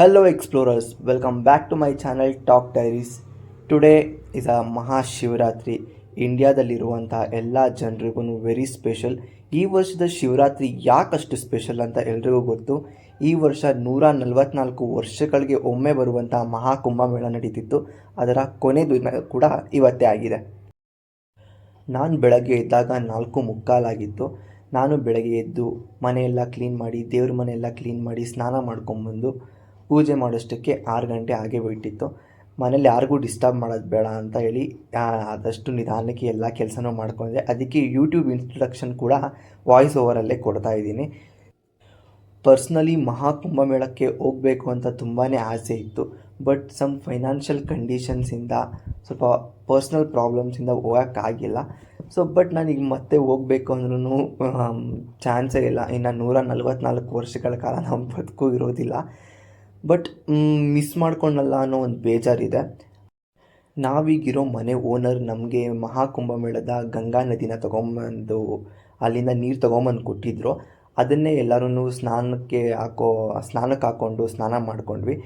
Hello explorers, welcome back to my channel Talk Diaries. Today is a Mahashivratri ಇಂಡಿಯಾದಲ್ಲಿರುವಂಥ ಎಲ್ಲ ಜನರಿಗೂ very special ಈ ವರ್ಷದ ಶಿವರಾತ್ರಿ ಯಾಕಷ್ಟು ಸ್ಪೆಷಲ್ ಅಂತ ಎಲ್ರಿಗೂ ಗೊತ್ತು. ಈ ವರ್ಷ ನೂರ ನಲವತ್ನಾಲ್ಕು ವರ್ಷಗಳಿಗೆ ಒಮ್ಮೆ ಬರುವಂಥ ಮಹಾಕುಂಭಮೇಳ ನಡೀತಿತ್ತು. ಅದರ ಕೊನೆ ದಿನ ಕೂಡ ಇವತ್ತೇ ಆಗಿದೆ. ನಾನು ಬೆಳಗ್ಗೆ ಎದ್ದಾಗ ನಾಲ್ಕು ಮುಕ್ಕಾಲಾಗಿತ್ತು ನಾನು ಬೆಳಗ್ಗೆ ಎದ್ದು ಮನೆಯೆಲ್ಲ ಕ್ಲೀನ್ ಮಾಡಿ ದೇವ್ರ ಮನೆಯೆಲ್ಲ ಕ್ಲೀನ್ ಮಾಡಿ ಸ್ನಾನ ಮಾಡ್ಕೊಂಬಂದು ಪೂಜೆ ಮಾಡೋಷ್ಟಕ್ಕೆ ಆರು ಗಂಟೆ ಹಾಗೆ ಬಿಟ್ಟಿತ್ತು. ಮನೇಲಿ ಯಾರಿಗೂ ಡಿಸ್ಟರ್ಬ್ ಮಾಡೋದು ಬೇಡ ಅಂತ ಹೇಳಿ ಆದಷ್ಟು ನಿಧಾನಕ್ಕೆ ಎಲ್ಲ ಕೆಲಸನೂ ಮಾಡ್ಕೊಂಡೆ. ಅದಕ್ಕೆ ಯೂಟ್ಯೂಬ್ ಇನ್ಸ್ಟ್ರಕ್ಷನ್ ಕೂಡ ವಾಯ್ಸ್ ಓವರಲ್ಲೇ ಕೊಡ್ತಾ ಇದ್ದೀನಿ. ಪರ್ಸ್ನಲಿ ಮಹಾಕುಂಭಮೇಳಕ್ಕೆ ಹೋಗಬೇಕು ಅಂತ ತುಂಬಾ ಆಸೆ ಇತ್ತು. ಬಟ್ ಸಮ್ ಫೈನಾನ್ಷಿಯಲ್ ಕಂಡೀಷನ್ಸಿಂದ ಸ್ವಲ್ಪ ಪರ್ಸ್ನಲ್ ಪ್ರಾಬ್ಲಮ್ಸಿಂದ ಹೋಗೋಕ್ಕಾಗಿಲ್ಲ ಸೊ ಬಟ್ ನನಗೆ ಮತ್ತೆ ಹೋಗಬೇಕು ಅಂದ್ರೂ ಚಾನ್ಸೇ ಇಲ್ಲ. ಇನ್ನು ನೂರ ನಲ್ವತ್ನಾಲ್ಕು ವರ್ಷಗಳ ಕಾಲ ನಾವು ಬದುಕು ಇರೋದಿಲ್ಲ. ಬಟ್ ಮಿಸ್ ಮಾಡ್ಕೊಂಡಲ್ಲ ಅನ್ನೋ ಒಂದು ಬೇಜಾರಿದೆ. ನಾವೀಗಿರೋ ಮನೆ ಓನರ್ ನಮಗೆ ಮಹಾಕುಂಭಮೇಳದ ಗಂಗಾ ನದಿನ ತೊಗೊಂಬಂದು, ಅಲ್ಲಿಂದ ನೀರು ತೊಗೊಂಬಂದು ಕೊಟ್ಟಿದ್ರು. ಅದನ್ನೇ ಎಲ್ಲರೂ ಸ್ನಾನಕ್ಕೆ ಹಾಕೋ, ಸ್ನಾನಕ್ಕೆ ಹಾಕ್ಕೊಂಡು ಸ್ನಾನ ಮಾಡ್ಕೊಂಡ್ವಿ.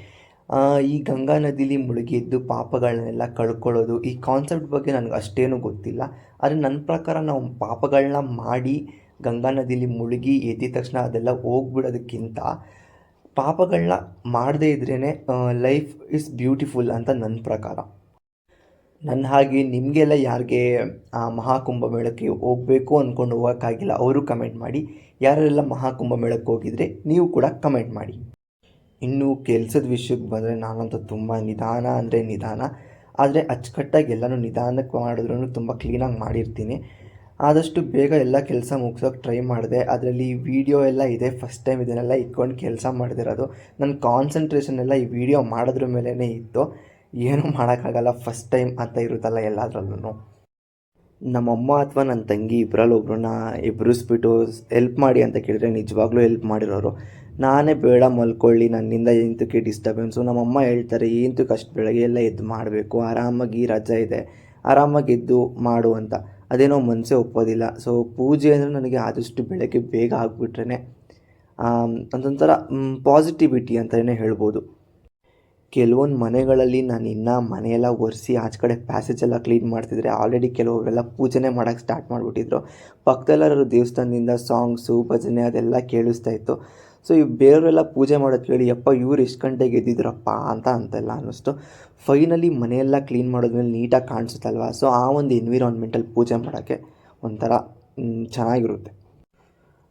ಈ ಗಂಗಾ ನದಿಲಿ ಮುಳುಗಿದ್ದು ಪಾಪಗಳನ್ನೆಲ್ಲ ಕಳ್ಕೊಳ್ಳೋದು, ಈ ಕಾನ್ಸೆಪ್ಟ್ ಬಗ್ಗೆ ನನಗೆ ಅಷ್ಟೇನು ಗೊತ್ತಿಲ್ಲ. ಆದರೆ ನನ್ನ ಪ್ರಕಾರ ನಾವು ಪಾಪಗಳನ್ನ ಮಾಡಿ ಗಂಗಾ ನದಿಲಿ ಮುಳುಗಿ ಎದ್ದಿದ ತಕ್ಷಣ ಅದೆಲ್ಲ ಹೋಗ್ಬಿಡೋದಕ್ಕಿಂತ ಪಾಪಗಳನ್ನ ಮಾಡದೇ ಇದ್ರೇ ಲೈಫ್ ಇಸ್ ಬ್ಯೂಟಿಫುಲ್ ಅಂತ ನನ್ನ ಪ್ರಕಾರ. ನನ್ನ ಹಾಗೆ ನಿಮಗೆಲ್ಲ ಯಾರಿಗೆ ಆ ಮಹಾಕುಂಭಮೇಳಕ್ಕೆ ಹೋಗಬೇಕು ಅಂದ್ಕೊಂಡು ಹೋಗೋಕ್ಕಾಗಿಲ್ಲ, ಅವರು ಕಮೆಂಟ್ ಮಾಡಿ. ಯಾರೆಲ್ಲ ಮಹಾಕುಂಭಮೇಳಕ್ಕೆ ಹೋಗಿದ್ರೆ ನೀವು ಕೂಡ ಕಮೆಂಟ್ ಮಾಡಿ. ಇನ್ನು ಕೆಲಸದ ವಿಷಯಕ್ಕೆ ಬಂದರೆ ನಾನಂತೂ ತುಂಬ ನಿಧಾನ ಅಂದರೆ ನಿಧಾನ. ಆದರೆ ಅಚ್ಚುಕಟ್ಟಾಗಿ ಎಲ್ಲನೂ ನಿಧಾನಕ್ಕೆ ಮಾಡಿದ್ರೂ ತುಂಬ ಕ್ಲೀನಾಗಿ ಮಾಡಿರ್ತೀನಿ. ಆದಷ್ಟು ಬೇಗ ಎಲ್ಲ ಕೆಲಸ ಮುಗ್ಸೋಕೆ ಟ್ರೈ ಮಾಡಿದೆ. ಅದರಲ್ಲಿ ವೀಡಿಯೋ ಎಲ್ಲ ಇದೆ. ಫಸ್ಟ್ ಟೈಮ್ ಇದನ್ನೆಲ್ಲ ಇಟ್ಕೊಂಡು ಕೆಲಸ ಮಾಡ್ದಿರೋದು. ನನ್ನ ಕಾನ್ಸಂಟ್ರೇಷನ್ ಎಲ್ಲ ಈ ವಿಡಿಯೋ ಮಾಡೋದ್ರ ಮೇಲೇ ಇತ್ತು. ಏನೂ ಮಾಡೋಕ್ಕಾಗಲ್ಲ. ಫಸ್ಟ್ ಟೈಮ್ ಅಂತ ಇರುತ್ತಲ್ಲ ಎಲ್ಲದರಲ್ಲೂ ನಮ್ಮಮ್ಮ ಅಥವಾ ನನ್ನ ತಂಗಿ ಇಬ್ಬರಲ್ಲಿ ಒಬ್ಬರನ್ನ ಎಬ್ರಿಸ್ಬಿಟ್ಟು ಹೆಲ್ಪ್ ಮಾಡಿ ಅಂತ ಕೇಳಿದ್ರೆ ನಿಜವಾಗ್ಲೂ ಹೆಲ್ಪ್ ಮಾಡಿರೋರು. ನಾನೇ ಬೇಡ ಮಲ್ಕೊಳ್ಳಿ. ನನ್ನಿಂದ ಎಂತಕ್ಕೆ ಡಿಸ್ಟರ್ಬೆನ್ಸು ನಮ್ಮಮ್ಮ ಹೇಳ್ತಾರೆ ಎಂತಕ್ಕೆ ಅಷ್ಟು ಬೆಳಗ್ಗೆ ಎಲ್ಲ ಎದ್ದು ಮಾಡಬೇಕು. ಆರಾಮಾಗಿ ರಜೆ ಇದೆ. ಆರಾಮಾಗಿ ಎದ್ದು ಮಾಡು ಅಂತ. ಅದೇನೋ ಮನಸ್ಸೇ ಒಪ್ಪೋದಿಲ್ಲ. ಸೊ ಪೂಜೆ ಅಂದರೆ ನನಗೆ ಆದಷ್ಟು ಬೆಳಗ್ಗೆ ಬೇಗ ಆಗಿಬಿಟ್ರೆ ಅದೊಂಥರ ಪಾಸಿಟಿವಿಟಿ ಅಂತಲೇ ಹೇಳ್ಬೋದು. ಕೆಲವೊಂದು ಮನೆಗಳಲ್ಲಿ ನಾನು ಇನ್ನೂ ಮನೆಯೆಲ್ಲ ಒರೆಸಿ ಆಚೆ ಕಡೆ ಪ್ಯಾಸೇಜ್ ಎಲ್ಲ ಕ್ಲೀನ್ ಮಾಡ್ತಿದ್ರೆ ಆಲ್ರೆಡಿ ಕೆಲವರೆಲ್ಲ ಪೂಜೆನೇ ಮಾಡೋಕ್ಕೆ ಸ್ಟಾರ್ಟ್ ಮಾಡಿಬಿಟ್ಟಿದ್ರು. ಪಕ್ಕದಲ್ಲಾದ್ರು ದೇವಸ್ಥಾನದಿಂದ ಸಾಂಗ್ಸು ಭಜನೆ ಅದೆಲ್ಲ ಕೇಳಿಸ್ತಾ ಇತ್ತು. ಸೊ ಈ ಬೇರೆಯವರೆಲ್ಲ ಪೂಜೆ ಮಾಡೋದು ಕೇಳಿ, ಯಪ್ಪ, ಇವ್ರು ಎಷ್ಟು ಗಂಟೆಗೆ ಎದ್ದಿದ್ರಪ್ಪ? ಅಂತ ಅಂತೆಲ್ಲ ಅನ್ನಿಸ್ತು. ಫೈನಲಿ ಮನೆಯೆಲ್ಲ ಕ್ಲೀನ್ ಮಾಡೋದ್ಮೇಲೆ ನೀಟಾಗಿ ಕಾಣಿಸುತ್ತಲ್ವ? ಸೊ ಆ ಒಂದು ಎನ್ವಿರಾನ್ಮೆಂಟಲ್ಲಿ ಪೂಜೆ ಮಾಡೋಕ್ಕೆ ಒಂಥರ ಚೆನ್ನಾಗಿರುತ್ತೆ.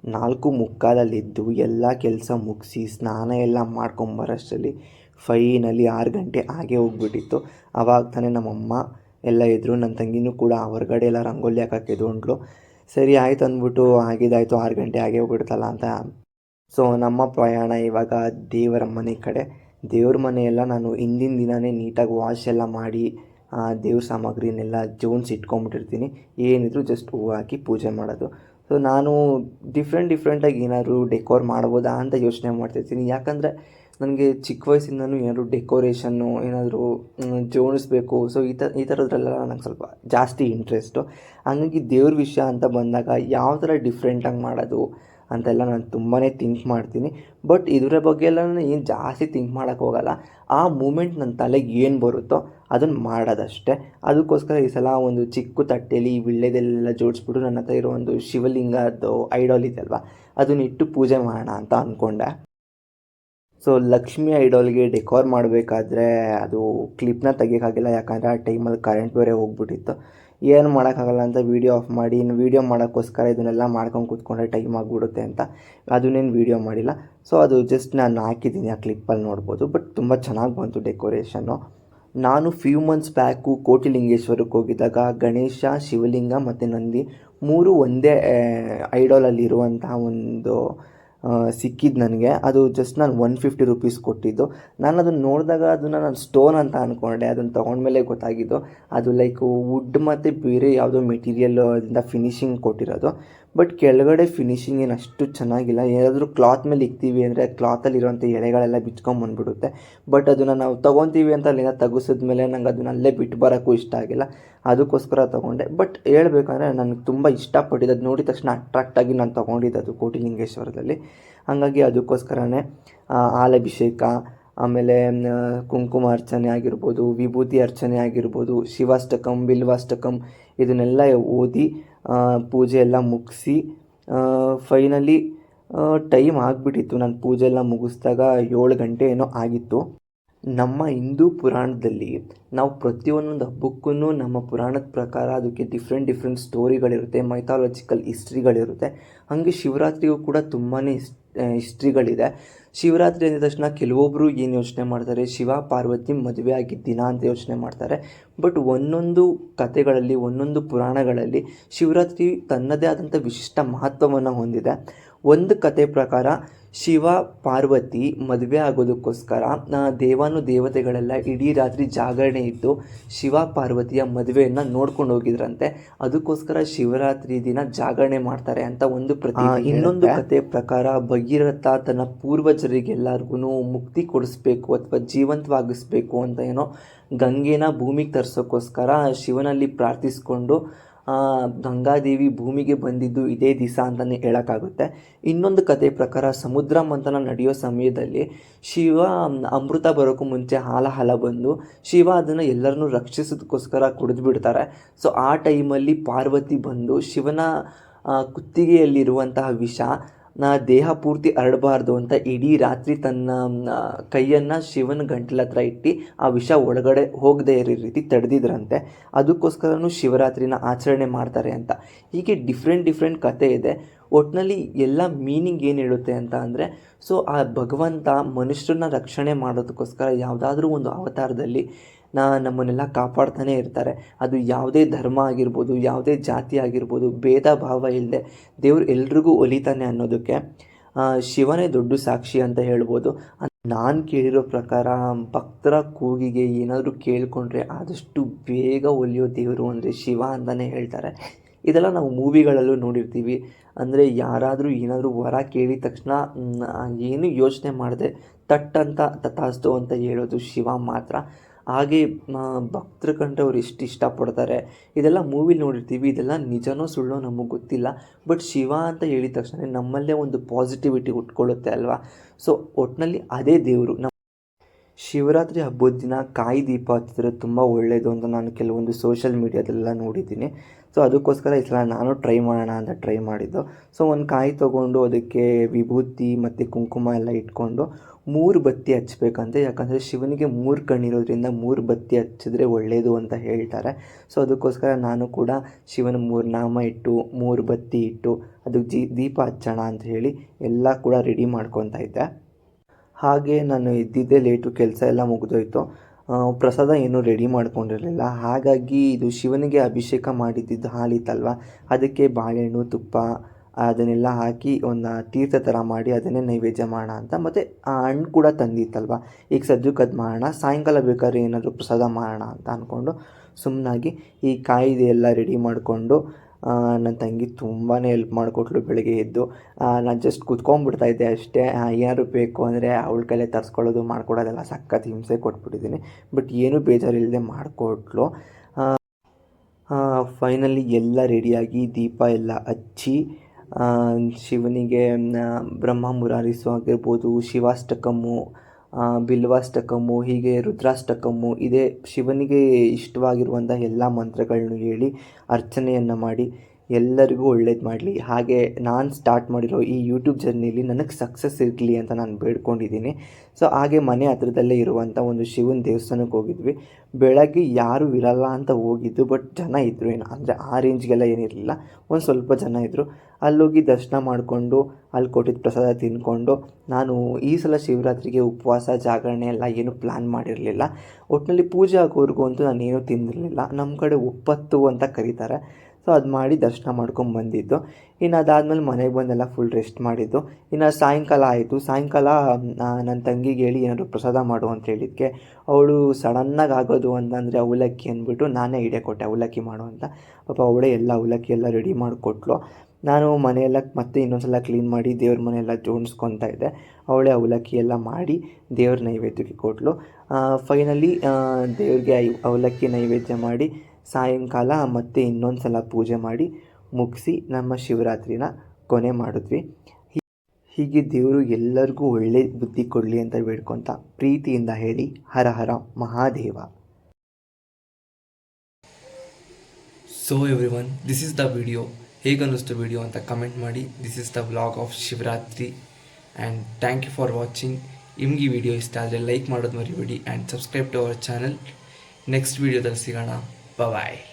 ನಾಲ್ಕು ಮುಕ್ಕಾಲಲ್ಲಿದ್ದು ಎಲ್ಲ ಕೆಲಸ ಮುಗಿಸಿ, ಸ್ನಾನ ಎಲ್ಲ ಮಾಡ್ಕೊಂಬರೋಷ್ಟರಲ್ಲಿ ಫೈನಲಿ ಆರು ಗಂಟೆ ಹಾಗೆ ಹೋಗ್ಬಿಟ್ಟಿತ್ತು. ಆವಾಗ ತಾನೇ ನಮ್ಮಮ್ಮ ಎಲ್ಲ ಇದ್ದರು ನನ್ನ ತಂಗಿನೂ ಕೂಡ ಹೊರಗಡೆ ಎಲ್ಲ ರಂಗೋಲಿ ಹಾಕಕ್ಕೆ ಎದ್ಕೊಂಡ್ಳು. ಸರಿ, ಆಯ್ತು ಅಂದ್ಬಿಟ್ಟು ಆಗಿದ್ದಾಯಿತು ಆರು ಗಂಟೆ ಆಗೇ ಹೋಗ್ಬಿಡ್ತಲ್ಲ ಅಂತ ಸೊ ನಮ್ಮ ಪ್ರಯಾಣ ಇವಾಗ ದೇವರ ಮನೆ ಕಡೆ. ದೇವ್ರ ಮನೆಯೆಲ್ಲ ನಾನು ಹಿಂದಿನ ದಿನವೇ ನೀಟಾಗಿ ವಾಶ್ ಎಲ್ಲ ಮಾಡಿ ದೇವ್ರ ಸಾಮಗ್ರಿನೆಲ್ಲ ಜೋನ್ಸ್ ಇಟ್ಕೊಂಡ್ಬಿಟ್ಟಿರ್ತೀನಿ ಏನಿದ್ರು ಜಸ್ಟ್ ಹೂವು ಹಾಕಿ ಪೂಜೆ ಮಾಡೋದು. ಸೊ ನಾನು ಡಿಫ್ರೆಂಟ್ ಡಿಫ್ರೆಂಟಾಗಿ ಏನಾದರೂ ಡೆಕೋರ್ ಮಾಡ್ಬೋದಾ ಅಂತ ಯೋಚನೆ ಮಾಡ್ತಿರ್ತೀನಿ. ಯಾಕಂದರೆ ನನಗೆ ಚಿಕ್ಕ ವಯಸ್ಸಿಂದನೂ ಏನಾದರೂ ಡೆಕೋರೇಷನ್ನು ಏನಾದರೂ ಜೋಡಿಸ್ಬೇಕು ಸೊ ಈ ಥರ ಈ ಥರದ್ರೆಲ್ಲ ನನಗೆ ಸ್ವಲ್ಪ ಜಾಸ್ತಿ ಇಂಟ್ರೆಸ್ಟು ಹಂಗಾಗಿ ದೇವ್ರ ವಿಷಯ ಅಂತ ಬಂದಾಗ ಯಾವ ಥರ ಡಿಫ್ರೆಂಟಾಗಿ ಮಾಡೋದು ಅಂತೆಲ್ಲ ನಾನು ತುಂಬಾ ಥಿಂಕ್ ಮಾಡ್ತೀನಿ. ಬಟ್ ಇದರ ಬಗ್ಗೆ ಎಲ್ಲ ನಾನು ಏನು ಜಾಸ್ತಿ ಥಿಂಕ್ ಮಾಡೋಕ್ಕೆ ಹೋಗಲ್ಲ. ಆ ಮೂಮೆಂಟ್ ನನ್ನ ತಲೆಗೆ ಏನು ಬರುತ್ತೋ ಅದನ್ನು ಮಾಡೋದಷ್ಟೇ. ಅದಕ್ಕೋಸ್ಕರ ಈ ಸಲ ಒಂದು ಚಿಕ್ಕ ತಟ್ಟೆಯಲ್ಲಿ ವಿಳ್ಳೆದೆಲ್ಲ ಜೋಡಿಸ್ಬಿಟ್ಟು ನನ್ನ ಹತ್ರ ಇರೋ ಒಂದು ಶಿವಲಿಂಗದ್ದು ಐಡಾಲ್ ಇದೆಯಲ್ವ ಅದನ್ನಿಟ್ಟು ಪೂಜೆ ಮಾಡೋಣ ಅಂತ ಅಂದ್ಕೊಂಡೆ ಸೊ ಲಕ್ಷ್ಮಿ ಐಡಾಲ್ಗೆ ಡೆಕೋರ್ ಮಾಡಬೇಕಾದ್ರೆ ಅದು ಕ್ಲಿಪ್ನ ತೆಗಿಯೋಕ್ಕಾಗಿಲ್ಲ ಯಾಕಂದರೆ ಆ ಟೈಮಲ್ಲಿ ಕರೆಂಟ್ ಬೇರೆ ಹೋಗ್ಬಿಟ್ಟಿತ್ತು. ಏನು ಮಾಡೋಕ್ಕಾಗಲ್ಲ ಅಂತ ವೀಡಿಯೋ ಆಫ್ ಮಾಡಿ, ಇನ್ನು ವೀಡಿಯೋ ಮಾಡೋಕ್ಕೋಸ್ಕರ ಇದನ್ನೆಲ್ಲ ಮಾಡ್ಕೊಂಡು ಕೂತ್ಕೊಂಡ್ರೆ ಟೈಮ್ ಆಗಿಬಿಡುತ್ತೆ ಅಂತ ಅದನ್ನೇನು ವೀಡಿಯೋ ಮಾಡಿಲ್ಲ. ಸೊ ಅದು ಜಸ್ಟ್ ನಾನು ಹಾಕಿದ್ದೀನಿ ಆ ಕ್ಲಿಪ್ಪಲ್ಲಿ ನೋಡ್ಬೋದು. ಬಟ್ ತುಂಬ ಚೆನ್ನಾಗಿ ಬಂತು ಡೆಕೋರೇಷನ್ನು ನಾನು ಫ್ಯೂ ಮಂತ್ಸ್ ಬ್ಯಾಕು ಕೋಟಿಲಿಂಗೇಶ್ವರಕ್ಕೆ ಹೋಗಿದ್ದಾಗ ಗಣೇಶ, ಶಿವಲಿಂಗ ಮತ್ತು ನಂದಿ ಮೂರು ಒಂದೇ ಐಡಾಲಲ್ಲಿರುವಂತಹ ಒಂದು ಸಿಕ್ಕಿದ್ದು ನನಗೆ. ಅದು ಜಸ್ಟ್ ನಾನು ಒನ್ ಫಿಫ್ಟಿ ರುಪೀಸ್ ಕೊಟ್ಟಿದ್ದು. ನಾನು ಅದನ್ನು ನೋಡಿದಾಗ ಅದನ್ನು ನಾನು ಸ್ಟೋನ್ ಅಂತ ಅಂದ್ಕೊಂಡೆ ಅದನ್ನು ತೊಗೊಂಡ್ಮೇಲೆ ಗೊತ್ತಾಗಿದ್ದು. ಅದು ಲೈಕ್ ವುಡ್ ಮತ್ತು ಬೇರೆ ಯಾವುದೋ ಮೆಟೀರಿಯಲ್ ಅದರಿಂದ ಫಿನಿಶಿಂಗ್ ಕೊಟ್ಟಿರೋದು. ಬಟ್ ಕೆಳಗಡೆ ಫಿನಿಶಿಂಗ್ ಏನು ಅಷ್ಟು ಚೆನ್ನಾಗಿಲ್ಲ. ಏನಾದರೂ ಕ್ಲಾತ್ ಮೇಲೆ ಇಕ್ತೀವಿ ಅಂದರೆ ಕ್ಲಾತಲ್ಲಿರುವಂಥ ಎಳೆಗಳೆಲ್ಲ ಬಿಚ್ಕೊಂಡು ಬಂದ್ಬಿಡುತ್ತೆ. ಬಟ್ ಅದನ್ನು ನಾವು ತೊಗೊತೀವಿ ಅಂತ ಅಲ್ಲಿಂದ ತೆಗೆಸಿದ್ಮೇಲೆ ನಂಗೆ ಅದನ್ನ ಅಲ್ಲೇ ಬಿಟ್ಟು ಬರೋಕ್ಕೂ ಇಷ್ಟ ಆಗಿಲ್ಲ. ಅದಕ್ಕೋಸ್ಕರ ತೊಗೊಂಡೆ. ಬಟ್ ಹೇಳ್ಬೇಕಂದ್ರೆ ನನಗೆ ತುಂಬ ಇಷ್ಟಪಟ್ಟಿದ್ದು ಅದು ನೋಡಿದ ತಕ್ಷಣ ಅಟ್ರಾಕ್ಟಾಗಿ ನಾನು ತೊಗೊಂಡಿದ್ದು ಅದು ಕೋಟಿಲಿಂಗೇಶ್ವರದಲ್ಲಿ. ಹಾಗಾಗಿ ಅದಕ್ಕೋಸ್ಕರನೇ ಹಾಲಭಿಷೇಕ, ಆಮೇಲೆ ಕುಂಕುಮ ಅರ್ಚನೆ ಆಗಿರ್ಬೋದು, ವಿಭೂತಿ ಅರ್ಚನೆ ಆಗಿರ್ಬೋದು, ಶಿವಾಷ್ಟಕಂ, ಬಿಲ್ವಾಷ್ಟಕಂ, ಇದನ್ನೆಲ್ಲ ಓದಿ ಪೂಜೆ ಎಲ್ಲ ಮುಗಿಸಿ ಫೈನಲಿ ಟೈಮ್ ಆಗಿಬಿಟ್ಟಿತ್ತು. ನಾನು ಪೂಜೆ ಎಲ್ಲ ಮುಗಿಸ್ದಾಗ ಏಳು ಗಂಟೆ ಏನೋ ಆಗಿತ್ತು. ನಮ್ಮ ಹಿಂದೂ ಪುರಾಣದಲ್ಲಿ ನಾವು ಪ್ರತಿಯೊಂದೊಂದು ಹಬ್ಬಕ್ಕೂ ನಮ್ಮ ಪುರಾಣದ ಪ್ರಕಾರ ಅದಕ್ಕೆ ಡಿಫ್ರೆಂಟ್ ಡಿಫ್ರೆಂಟ್ ಸ್ಟೋರಿಗಳಿರುತ್ತೆ ಮೈಥಾಲಜಿಕಲ್ ಹಿಸ್ಟ್ರಿಗಳಿರುತ್ತೆ ಹಾಗೆ ಶಿವರಾತ್ರಿಗೂ ಕೂಡ ತುಂಬಾ ಇಸ್ ಹಿಸ್ಟ್ರಿಗಳಿದೆ. ಶಿವರಾತ್ರಿ ಅಂದ ತಕ್ಷಣ ಕೆಲವೊಬ್ಬರು ಏನು ಯೋಚನೆ ಮಾಡ್ತಾರೆ? ಶಿವ, ಪಾರ್ವತಿ ಮದುವೆ ಆಗಿದ್ದ ದಿನ ಅಂತ ಯೋಚನೆ ಮಾಡ್ತಾರೆ. ಬಟ್ ಒಂದೊಂದು ಕಥೆಗಳಲ್ಲಿ, ಒಂದೊಂದು ಪುರಾಣಗಳಲ್ಲಿ ಶಿವರಾತ್ರಿ ತನ್ನದೇ ಆದಂಥ ವಿಶಿಷ್ಟ ಮಹತ್ವವನ್ನು ಹೊಂದಿದೆ. ಒಂದು ಕತೆ ಪ್ರಕಾರ ಶಿವ ಪಾರ್ವತಿ ಮದುವೆ ಆಗೋದಕ್ಕೋಸ್ಕರ ದೇವಾನು ದೇವತೆಗಳೆಲ್ಲ ಇಡೀ ರಾತ್ರಿ ಜಾಗರಣೆ ಇದ್ದು ಶಿವ ಪಾರ್ವತಿಯ ಮದುವೆಯನ್ನು ನೋಡ್ಕೊಂಡು ಹೋಗಿದ್ರಂತೆ. ಅದಕ್ಕೋಸ್ಕರ ಶಿವರಾತ್ರಿ ದಿನ ಜಾಗರಣೆ ಮಾಡ್ತಾರೆ ಅಂತ ಒಂದು ಪ್ರತಿ ಇನ್ನೊಂದು ಕತೆ ಪ್ರಕಾರ ಭಗೀರಥ ತನ್ನ ಪೂರ್ವಜರಿಗೆಲ್ಲರಿಗೂ ಮುಕ್ತಿ ಕೊಡಿಸ್ಬೇಕು ಅಥವಾ ಜೀವಂತವಾಗಿಸ್ಬೇಕು ಅಂತ ಏನೋ ಗಂಗೆನ ಭೂಮಿಗೆ ತರಿಸೋಕ್ಕೋಸ್ಕರ ಶಿವನಲ್ಲಿ ಪ್ರಾರ್ಥಿಸ್ಕೊಂಡು ಗಂಗಾದೇವಿ ಭೂಮಿಗೆ ಬಂದಿದ್ದು ಇದೇ ದಿವಸ ಅಂತಲೇ ಹೇಳೋಕ್ಕಾಗುತ್ತೆ. ಇನ್ನೊಂದು ಕತೆ ಪ್ರಕಾರ ಸಮುದ್ರ ಮಂಥನ ನಡೆಯೋ ಸಮಯದಲ್ಲಿ ಶಿವ ಅಮೃತ ಬರೋಕ್ಕೂ ಮುಂಚೆ ಹಾಲ ಬಂದು ಶಿವ ಅದನ್ನು ಎಲ್ಲರನ್ನೂ ರಕ್ಷಿಸೋದಕ್ಕೋಸ್ಕರ ಕುಡಿದು ಬಿಡ್ತಾರೆ. ಸೊ ಆ ಟೈಮಲ್ಲಿ ಪಾರ್ವತಿ ಬಂದು ಶಿವನ ಕುತ್ತಿಗೆಯಲ್ಲಿರುವಂತಹ ವಿಷ ದೇಹ ಪೂರ್ತಿ ಹರಡಬಾರ್ದು ಅಂತ ಇಡೀ ರಾತ್ರಿ ತನ್ನ ಕೈಯನ್ನು ಶಿವನ ಗಂಟಲ ಹತ್ರ ಇಟ್ಟು ಆ ವಿಷ ಒಳಗಡೆ ಹೋಗದೇ ಇರೋ ರೀತಿ ತಡೆದಿದ್ರಂತೆ. ಅದಕ್ಕೋಸ್ಕರನೂ ಶಿವರಾತ್ರಿನ ಆಚರಣೆ ಮಾಡ್ತಾರೆ ಅಂತ. ಹೀಗೆ ಡಿಫ್ರೆಂಟ್ ಡಿಫ್ರೆಂಟ್ ಕತೆ ಇದೆ. ಒಟ್ಟಿನಲ್ಲಿ ಎಲ್ಲ ಮೀನಿಂಗ್ ಏನು ಹೇಳುತ್ತೆ ಅಂತ ಅಂದರೆ ಸೊ ಆ ಭಗವಂತ ಮನುಷ್ಯರನ್ನ ರಕ್ಷಣೆ ಮಾಡೋದಕ್ಕೋಸ್ಕರ ಯಾವುದಾದ್ರೂ ಒಂದು ಅವತಾರದಲ್ಲಿ ನಾ ನಮ್ಮನ್ನೆಲ್ಲ ಕಾಪಾಡ್ತಾನೇ ಇರ್ತಾರೆ. ಅದು ಯಾವುದೇ ಧರ್ಮ ಆಗಿರ್ಬೋದು, ಯಾವುದೇ ಜಾತಿ ಆಗಿರ್ಬೋದು, ಭೇದ ಭಾವ ಇಲ್ಲದೆ ದೇವ್ರು ಎಲ್ರಿಗೂ ಒಲಿತಾನೆ ಅನ್ನೋದಕ್ಕೆ ಶಿವನೇ ದೊಡ್ಡ ಸಾಕ್ಷಿ ಅಂತ ಹೇಳ್ಬೋದು. ನಾನು ಕೇಳಿರೋ ಪ್ರಕಾರ ಭಕ್ತರ ಕೂಗಿಗೆ ಏನಾದರೂ ಕೇಳಿಕೊಂಡ್ರೆ ಆದಷ್ಟು ಬೇಗ ಒಲಿಯೋ ದೇವರು ಅಂದರೆ ಶಿವ ಅಂತಲೇ ಹೇಳ್ತಾರೆ. ಇದೆಲ್ಲ ನಾವು ಮೂವಿಗಳಲ್ಲೂ ನೋಡಿರ್ತೀವಿ. ಅಂದರೆ ಯಾರಾದರೂ ಏನಾದರೂ ವರ ಕೇಳಿದ ತಕ್ಷಣ ಏನು ಯೋಚನೆ ಮಾಡದೆ ತಟ್ಟಂತ ತಥಾಸ್ತು ಅಂತ ಹೇಳೋದು ಶಿವ ಮಾತ್ರ. ಹಾಗೆ ಭಕ್ತರು ಕಂಡ್ರೆ ಅವ್ರು ಎಷ್ಟು ಇಷ್ಟಪಡ್ತಾರೆ. ಇದೆಲ್ಲ ಮೂವಿಲಿ ನೋಡಿರ್ತೀವಿ. ಇದೆಲ್ಲ ನಿಜನೋ ಸುಳ್ಳೋ ನಮಗೆ ಗೊತ್ತಿಲ್ಲ. ಬಟ್ ಶಿವ ಅಂತ ಹೇಳಿದ ತಕ್ಷಣ ನಮ್ಮಲ್ಲೇ ಒಂದು ಪಾಸಿಟಿವಿಟಿ ಉಟ್ಕೊಳ್ಳುತ್ತೆ ಅಲ್ವಾ? ಸೊ ಒಟ್ಟಿನಲ್ಲಿ ಅದೇ ದೇವರು. ನಮ್ಮ ಶಿವರಾತ್ರಿ ಹಬ್ಬದ ದಿನ ಕಾಯಿ ದೀಪ ಹಚ್ಚಿದ್ರೆ ತುಂಬ ಒಳ್ಳೆಯದು ಅಂತ ನಾನು ಕೆಲವೊಂದು ಸೋಷಿಯಲ್ ಮೀಡ್ಯಾದಲ್ಲೆಲ್ಲ ನೋಡಿದ್ದೀನಿ. ಸೊ ಅದಕ್ಕೋಸ್ಕರ ಈ ಸಲ ನಾನು ಟ್ರೈ ಮಾಡೋಣ ಅಂತ ಟ್ರೈ ಮಾಡಿದ್ದು. ಸೊ ಒಂದು ಕಾಯಿ ತೊಗೊಂಡು ಅದಕ್ಕೆ ವಿಭೂತಿ ಮತ್ತು ಕುಂಕುಮ ಎಲ್ಲ ಇಟ್ಕೊಂಡು ಮೂರು ಬತ್ತಿ ಹಚ್ಚಬೇಕಂತೆ ಯಾಕಂದರೆ ಶಿವನಿಗೆ ಮೂರು ಕಣ್ಣಿರೋದ್ರಿಂದ ಮೂರು ಬತ್ತಿ ಹಚ್ಚಿದ್ರೆ ಒಳ್ಳೆಯದು ಅಂತ ಹೇಳ್ತಾರೆ. ಸೊ ಅದಕ್ಕೋಸ್ಕರ ನಾನು ಕೂಡ ಶಿವನ ಮೂರು ನಾಮ ಇಟ್ಟು, ಮೂರು ಬತ್ತಿ ಇಟ್ಟು ಅದಕ್ಕೆ ಜಿ, ದೀಪ ಹಚ್ಚೋಣ ಅಂತ ಹೇಳಿ ಎಲ್ಲ ಕೂಡ ರೆಡಿ ಮಾಡ್ಕೊತಾ ಇದ್ದೆ. ಹಾಗೆ ನಾನು ಇದ್ದಿದ್ದೇ ಲೇಟು ಕೆಲಸ ಎಲ್ಲ ಮುಗಿದೋಯ್ತು. ಪ್ರಸಾದ ಏನೂ ರೆಡಿ ಮಾಡ್ಕೊಂಡಿರಲಿಲ್ಲ. ಹಾಗಾಗಿ ಇದು ಶಿವನಿಗೆ ಅಭಿಷೇಕ ಮಾಡಿದ್ದಿದ್ದು ಹಾಲಿತ್ತಲ್ವ? ಅದಕ್ಕೆ ಬಾಳೆಹಣ್ಣು, ತುಪ್ಪ ಅದನ್ನೆಲ್ಲ ಹಾಕಿ ಒಂದು ತೀರ್ಥ ಥರ ಮಾಡಿ ಅದನ್ನೇ ನೈವೇದ್ಯ ಮಾಡೋಣ ಅಂತ ಮತ್ತು ಆ ಹಣ್ಣು ಕೂಡ ತಂದಿತ್ತಲ್ವ? ಈಗ ಸದ್ಯಕ್ಕೆ ಅದು ಮಾಡೋಣ, ಸಾಯಂಕಾಲ ಬೇಕಾದ್ರೆ ಏನಾದರೂ ಪ್ರಸಾದ ಮಾಡೋಣ ಅಂತ ಅಂದ್ಕೊಂಡು ಸುಮ್ಮನಾಗಿ ಈ ಕಾಯಿದೆ ಎಲ್ಲ ರೆಡಿ ಮಾಡಿಕೊಂಡು ನನ್ನ ತಂಗಿ ತುಂಬಾ ಹೆಲ್ಪ್ ಮಾಡಿಕೊಟ್ಲು ಬೆಳಗ್ಗೆ ಎದ್ದು. ನಾನು ಜಸ್ಟ್ ಕುತ್ಕೊಂಡ್ಬಿಡ್ತಾ ಇದ್ದೆ ಅಷ್ಟೇ. ಏನಾದ್ರು ಬೇಕು ಅಂದರೆ ಅವಳ ಕೈಲೇ ತರಿಸ್ಕೊಳ್ಳೋದು ಮಾಡ್ಕೊಡೋದೆಲ್ಲ ಸಖತ್ ಹಿಂಸೆ ಕೊಟ್ಬಿಟ್ಟಿದ್ದೀನಿ. ಬಟ್ ಏನೂ ಬೇಜಾರಿಲ್ಲದೆ ಮಾಡಿಕೊಟ್ಲು. ಫೈನಲಿ ಎಲ್ಲ ರೆಡಿಯಾಗಿ ದೀಪ ಎಲ್ಲ ಹಚ್ಚಿ ಶಿವನಿಗೆ ಬ್ರಹ್ಮ ಮುರಾರಿಸು ಆಗಿರ್ಬೋದು ಶಿವಾಷ್ಟಕಮು ಬಿಲ್ವಾಷ್ಟಕಮು ಹೀಗೆ ರುದ್ರಾಷ್ಟಕಮು ಇದೇ ಶಿವನಿಗೆ ಇಷ್ಟವಾಗಿರುವಂಥ ಎಲ್ಲ ಮಂತ್ರಗಳನ್ನು ಹೇಳಿ ಅರ್ಚನೆಯನ್ನು ಮಾಡಿ ಎಲ್ಲರಿಗೂ ಒಳ್ಳೇದು ಮಾಡಲಿ. ಹಾಗೆ ನಾನು ಸ್ಟಾರ್ಟ್ ಮಾಡಿರೋ ಈ ಯೂಟ್ಯೂಬ್ ಜರ್ನಿಲಿ ನನಗೆ ಸಕ್ಸಸ್ ಇರಲಿ ಅಂತ ನಾನು ಬೇಡ್ಕೊಂಡಿದ್ದೀನಿ. ಸೊ ಹಾಗೆ ಮನೆ ಹತ್ರದಲ್ಲೇ ಇರುವಂಥ ಒಂದು ಶಿವನ ದೇವಸ್ಥಾನಕ್ಕೆ ಹೋಗಿದ್ವಿ. ಬೆಳಗ್ಗೆ ಯಾರೂ ಇರಲ್ಲ ಅಂತ ಹೋಗಿದ್ದು ಬಟ್ ಜನ ಇದ್ದರು ಏನು, ಅಂದರೆ ಆ ರೇಂಜ್ಗೆಲ್ಲ ಏನಿರಲಿಲ್ಲ. ಒಂದು ಸ್ವಲ್ಪ ಜನ ಇದ್ದರು ಅಲ್ಲೋಗಿ ದರ್ಶನ ಮಾಡಿಕೊಂಡು ಅಲ್ಲಿ ಕೊಟ್ಟಿದ್ದ ಪ್ರಸಾದ ತಿಂದ್ಕೊಂಡು ನಾನು ಈ ಸಲ ಶಿವರಾತ್ರಿಗೆ ಉಪವಾಸ, ಜಾಗರಣೆ ಎಲ್ಲ ಏನು ಪ್ಲ್ಯಾನ್ ಮಾಡಿರಲಿಲ್ಲ. ಒಟ್ಟಿನಲ್ಲಿ ಪೂಜೆ ಆಗೋವರೆಗೂ ಅಂತೂ ನಾನು ಏನೂ ತಿಂದಿರಲಿಲ್ಲ. ನಮ್ಮ ಕಡೆ ಒಪ್ಪತ್ತು ಅಂತ ಕರೀತಾರೆ. ಸೊ ಅದು ಮಾಡಿ ದರ್ಶನ ಮಾಡ್ಕೊಂಡು ಬಂದಿದ್ದು. ಇನ್ನು ಅದಾದಮೇಲೆ ಮನೆಗೆ ಬಂದೆಲ್ಲ ಫುಲ್ ರೆಸ್ಟ್ ಮಾಡಿದ್ದು. ಇನ್ನು ಸಾಯಂಕಾಲ ಆಯಿತು. ಸಾಯಂಕಾಲ ನನ್ನ ತಂಗಿಗೆ ಹೇಳಿ ಏನಾದರೂ ಪ್ರಸಾದ ಮಾಡು ಅಂತ ಹೇಳಿದ್ದಕ್ಕೆ ಅವಳು ಸಡನ್ನಾಗಿ ಆಗೋದು ಅಂತಂದರೆ ಅವಲಕ್ಕಿ ಅಂದ್ಬಿಟ್ಟು ನಾನೇ ಇಡೇ ಕೊಟ್ಟೆ ಅವಲಕ್ಕಿ ಮಾಡು ಅಂತ. ಪಾಪ ಅವಳೇ ಎಲ್ಲ ಅವಲಕ್ಕಿ ಎಲ್ಲ ರೆಡಿ ಮಾಡಿಕೊಟ್ಲು. ನಾನು ಮನೆಯೆಲ್ಲ ಮತ್ತೆ ಇನ್ನೊಂದು ಸಲ ಕ್ಲೀನ್ ಮಾಡಿ ದೇವ್ರ ಮನೆಯೆಲ್ಲ ಜೋಡಿಸ್ಕೊತಾ ಇದ್ದೆ. ಅವಳೇ ಅವಲಕ್ಕಿ ಎಲ್ಲ ಮಾಡಿ ದೇವ್ರ ನೈವೇದ್ಯಕ್ಕೆ ಕೊಟ್ಲು. ಫೈನಲಿ ದೇವ್ರಿಗೆ ಅವಲಕ್ಕಿ ನೈವೇದ್ಯ ಮಾಡಿ ಸಾಯಂಕಾಲ ಮತ್ತೆ ಇನ್ನೊಂದು ಸಲ ಪೂಜೆ ಮಾಡಿ ಮುಗಿಸಿ ನಮ್ಮ ಶಿವರಾತ್ರಿನ ಕೊನೆ ಮಾಡಿದ್ವಿ. ಹೀಗೆ ದೇವರು ಎಲ್ಲರಿಗೂ ಒಳ್ಳೆ ಬುದ್ಧಿ ಕೊಡಲಿ ಅಂತ ಬೇಡ್ಕೊತ ಪ್ರೀತಿಯಿಂದ ಹೇಳಿ Hara Hara Mahadeva. So every one this is the video ಹೇಗನ್ನಿಸ್ತು video ಅಂತ ಕಮೆಂಟ್ ಮಾಡಿ. This is the vlog of Shivaratri. And thank you for watching ನಿಮ್ಗೆ ವಿಡಿಯೋ ಇಷ್ಟ ಆದರೆ ಲೈಕ್ ಮಾಡೋದು ಮರಿಬೇಡಿ and subscribe to our channel next ವಿಡಿಯೋದಲ್ಲಿ ಸಿಗೋಣ. Bye bye.